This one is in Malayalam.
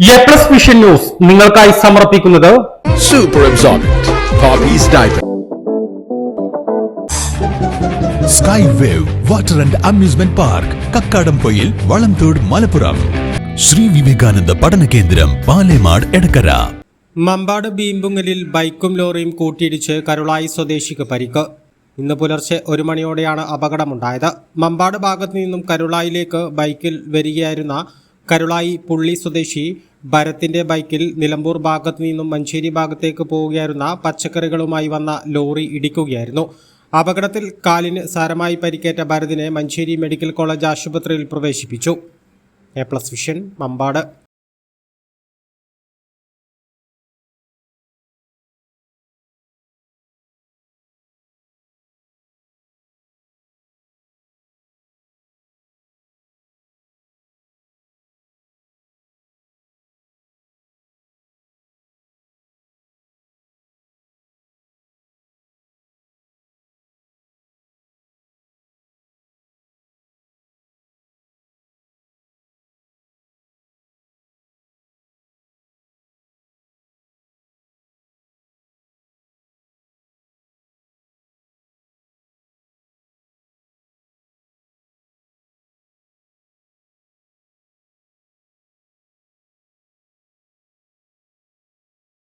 എ പ്ലസ് വിഷൻ ന്യൂസ് നിങ്ങൾക്കായി സമർപ്പിക്കുന്നത് Super absorbent. Poppy's diaper. Sky wave water and amusement park Kakkadampoyil Valamthode Malappuram Sree Vivekananda പഠന കേന്ദ്രം പാലേമാട് എടക്കര മമ്പാട് ബീമ്പുങ്ങലിൽ ബൈക്കും ലോറിയും കൂട്ടിയിടിച്ച് കരുളായി സ്വദേശിക്ക് പരിക്ക് ഇന്ന് പുലർച്ചെ ഒരു മണിയോടെയാണ് അപകടമുണ്ടായത് മമ്പാട് ഭാഗത്തു നിന്നും കരുളായിലേക്ക് ബൈക്കിൽ വരികയായിരുന്ന കരുളായി പുള്ളി സ്വദേശി ഭരത്തിന്റെ ബൈക്കിൽ നിലമ്പൂർ ഭാഗത്തു നിന്നും മഞ്ചേരി ഭാഗത്തേക്ക് പോവുകയായിരുന്ന പച്ചക്കറികളുമായി വന്ന ലോറി ഇടിക്കുകയായിരുന്നു. അപകടത്തിൽ കാലിന് സാരമായി പരിക്കേറ്റ ഭരതിനെ മഞ്ചേരി മെഡിക്കൽ കോളേജ് ആശുപത്രിയിൽ പ്രവേശിപ്പിച്ചു. A plus vision Mampad.